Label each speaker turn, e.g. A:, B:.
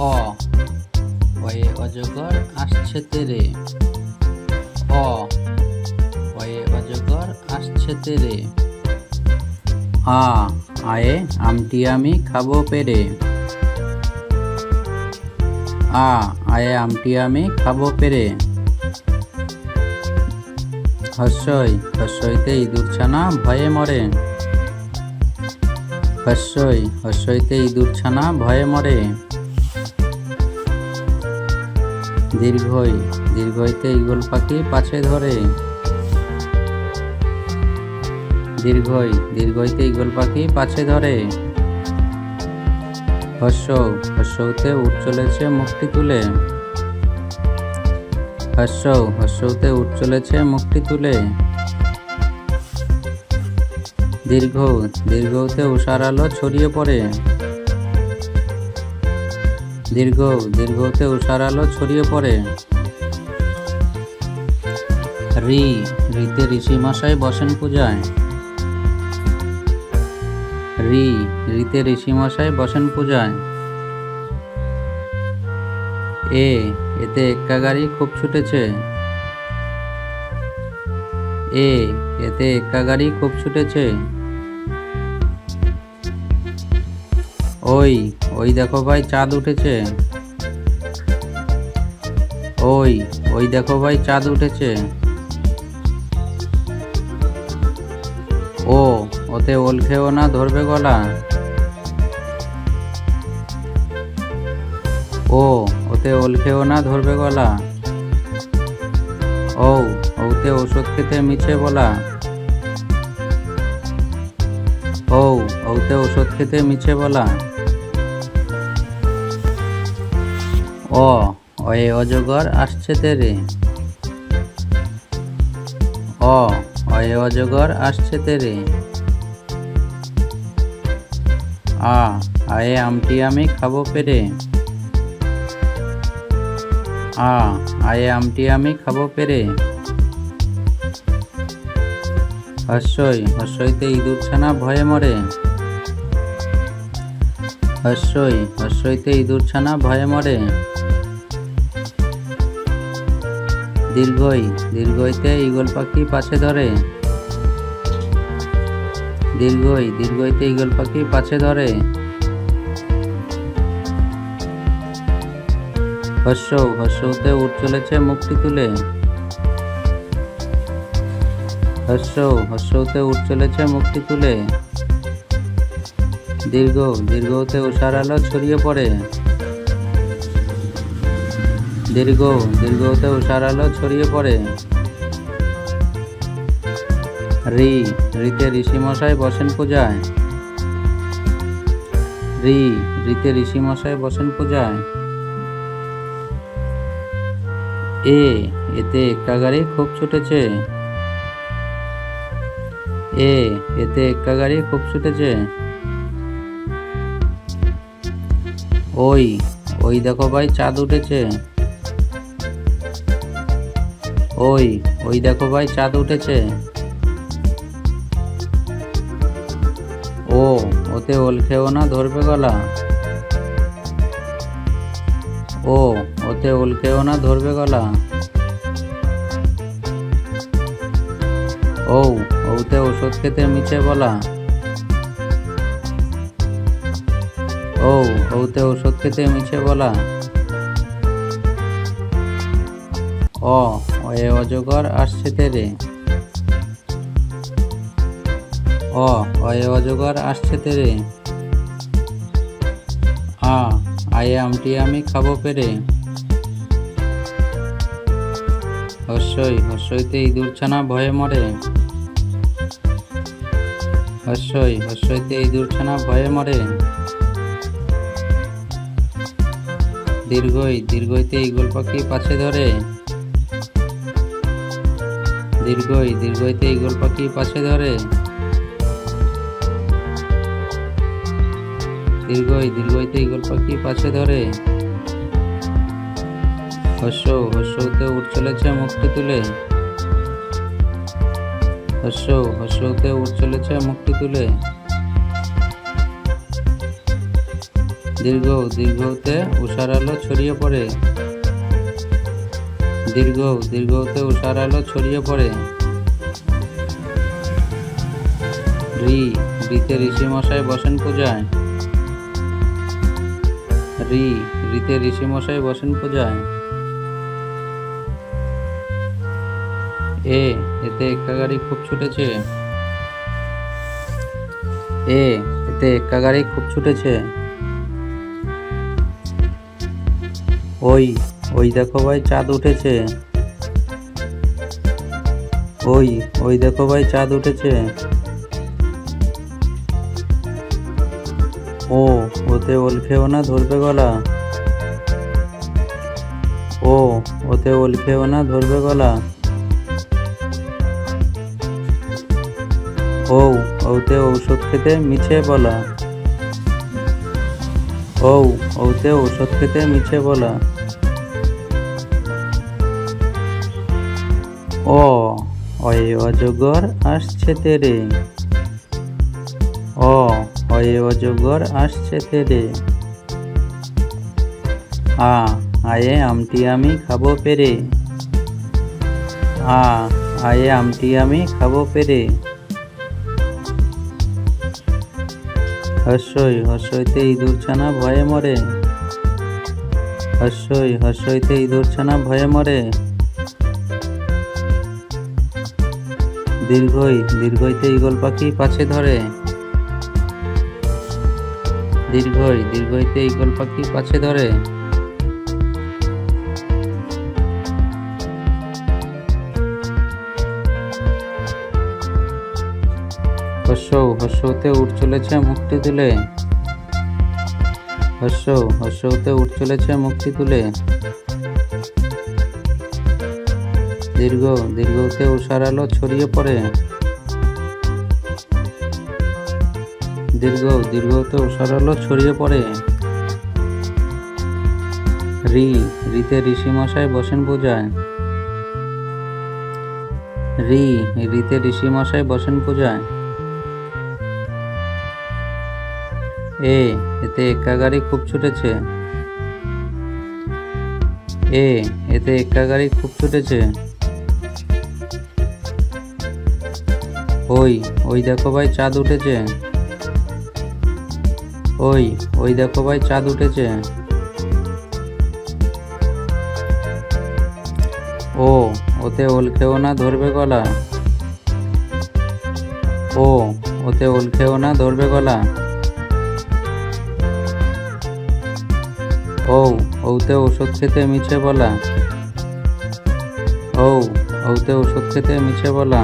A: অ অয়ে অজগর আসছে তেরে। অ অয়ে অজগর আসছে তেরে। আ আয়ে আমটি আমি খাব পেরে। আ, আয়ে আমটি আমি খাব পেরে। হস্যই, হস্যইতে ইঁদুর ছানা ভয়ে মরে। হস্যই, হস্যইতে ইঁদুর ছানা ভয়ে মরে। দীর্ঘই, দীর্ঘইতে ঈগল পাখি পাছে ধরে। দীর্ঘই, দীর্ঘইতে ঈগল পাখি পাছে ধরে। হস্য হস্যতে উঠ চলেছে মুখটি তুলে। হস্য হস্যতে উঠ চলেছে মুখটি তুলে। দীর্ঘ, দীর্ঘতে উষার আলো ছড়িয়ে পড়ে। দীর্ঘ দীর্ঘতে উষার আলো ছড়িয়ে পড়ে। রি, রিতে ঋষি মশাই বসেন পূজায়। রি, রিতে ঋষি মশাই বসেন পূজায়। এ, এতে এক্কা গাড়ি খুব ছুটেছে। এ, এতে এক্কা গাড়ি খুব ছুটেছে। ওই ওই দেখো ভাই, চাঁদ উঠেছে। ওই ওই দেখো ভাই, চাঁদ উঠেছে। ও, ওতে ওল খেও না, ধরবে গলা। ও, ওতে ওল খেও না, ধরবে গলা। ও, ওতে ওষুধ খেতে মিছে বলা। ও, ওতে ওষুধ খেতে মিছে বলা। অ অয়ে অজগর আসছে তেরে। অ অয়ে অজগর আসছে তেরে। আ, আয়ে আমটি আমি খাব পেরে। আ, আয়ে আমটি আমি খাব পেরে। হস্যই, হস্যইতে ইঁদুর ছানা ভয়ে মরে। হস্যই, হস্যইতে ইঁদুর ছানা ভয়ে মরে। দীর্ঘই, দীর্ঘইতে ঈগল পাখি পাছে ধরে। দীর্ঘই, দীর্ঘইতে ঈগল পাখি পাশে ধরে। হস্য, হস্যতে উঠ চলেছে মুক্তি তুলে। হস্য, হস্যতে উঠ চলেছে মুক্তি তুলে। দীর্ঘ, দীর্ঘতে উষার আলো ছড়িয়ে পড়ে। দীর্ঘ, দীর্ঘতে উষার আলো ছড়িয়ে পড়ে। রি, রিতে ঋষিমশাই বসেন পূজায়। রি, রিতে ঋষিমশাই বসেন পূজায়। এ, এতে এক্কা গাড়ি খুব ছুটেছে। এ, এতে এক্কা গাড়ি খুব ছুটেছে। ওই ওই দেখো ভাই, চাঁদ উঠেছে। ওই ওই দেখো ভাই, চাঁদ উঠেছে। ও, ওতে ওল খেও না, ধরবে গলা। ও, ওতে ওল খেও না, ধরবে গলা। ও, ওতে ওষুধ খেতে মিছে বলা। ও, ওতে ওষুধ খেতে মিছে বলা। অ অয়ে অজগর আসছে তেরে অ অয়ে অজগর আসছে তেরে আ, আয়ে আমটি আমি খাব পেরে। হস্যই, হস্যইতে ইঁদুর ছানা ভয়ে মরে। হস্যই, হস্যইতে ইঁদুর ছানা ভয়ে মরে। দীর্ঘই, দীর্ঘইতে ঈগল পাখি পাছে ধরে। দীর্ঘই দীর্ঘইতে ঈগল পাখি পাশে ধরে। দীর্ঘই দীর্ঘইতে ঈগল পাখি পাশে ধরে। হস্য হস্যতে উঠ চলেছে মুক্তি তুলে। হস্য হস্যতে উঠ চলেছে মুক্তি তুলে। দীর্ঘ, দীর্ঘতে উষার আলো ছড়িয়ে পড়ে। দীর্ঘ দীর্ঘতে উষার আলো ছড়িয়ে পড়ে। রি, রিতে ঋষি মশাই বসেন পূজায়। রি, রিতে ঋষি মশাই বসেন পূজায়। এ, এতে এক্কা গাড়ি খুব ছুটেছে। এ, এতে এক্কা গাড়ি খুব ছুটেছে। ওই ওই দেখো ভাই, চাঁদ উঠেছে। ওই ওই দেখো ভাই, চাঁদ উঠেছে। ও, ওতে ওল খেও না ধরবে গলা? ও, ওতে ওল খেও না ধরবে গলা? ও, ওতে ঔষধ খেতে মিছে বলা? ও, ওতে ঔষধ খেতে মিছে বলা? ও অয়ে অজগর আসছে তেরে। অ অয়ে অজগর আসছে তেরে। আ, আয়ে আমটি আমি খাব পেরে। আ, আয়ে আমটি আমি খাব পেরে। হর্ষই হর্ষইতে ইঁদুর ছানা ভয়ে মরে। হর্ষই হর্ষইতে ইঁদুর ছানা ভয়ে মরে। দীর্ঘই দীর্ঘইতে ঈগল পাখি পাছে ধরে। দীর্ঘই দীর্ঘইতে ঈগল পাখি পাছে ধরে। হর্ষ, হর্ষতে উঠ চলেছে মুক্তি তুলে। হর্ষ, হর্ষতে উঠ চলেছে মুক্তি তুলে। দীর্ঘ দীর্ঘতে উষার আলো ছড়িয়ে পড়ে। দীর্ঘ দীর্ঘতে উষার আলো ছড়িয়ে পড়ে। রি, রিতে ঋষি মশাই বসেন পূজায়। রি, রিতে ঋষি মশাই বসেন পূজায়। এ, এতে এক্কা গাড়ি খুব ছুটেছে। এ, এতে এক্কা গাড়ি খুব ছুটেছে। ওই ওই দেখো ভাই চাঁদ উঠেছে। ওই ওই দেখো ভাই চাঁদ উঠেছে। ও, ওতে ওল খেও না ধরবে গলা। ও, ওতে ওল খেও না ধরবে গলা। ও ওতে ওষুধ খেতে মিছে বলা। ও ওতে ওষুধ খেতে মিছে বলা।